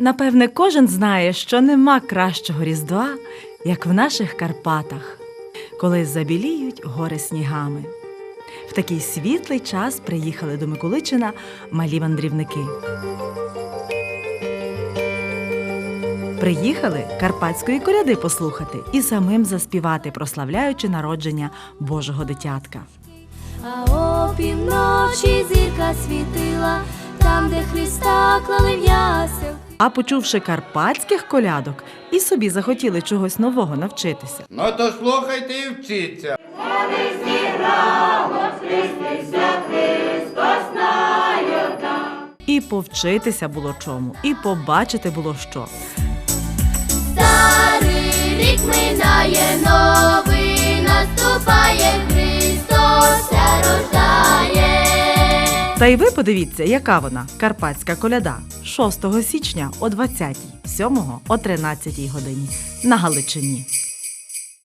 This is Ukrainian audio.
Напевне, кожен знає, що нема кращого різдва, як в наших Карпатах, коли забіліють гори снігами. В такий світлий час приїхали до Миколичина малі мандрівники. Приїхали карпатської коляди послухати і самим заспівати, прославляючи народження Божого дитятка. А опівночі зірка світила, там, де Христа клали в. А почувши карпатських колядок, і собі захотіли чогось нового навчитися. Ну то слухайте і вчіться. І повчитися було чому, і побачити було що. Старий рік минає, новий Та й ви подивіться, яка вона карпатська коляда 6 січня о 20, 7 о 13 годині на Галичині.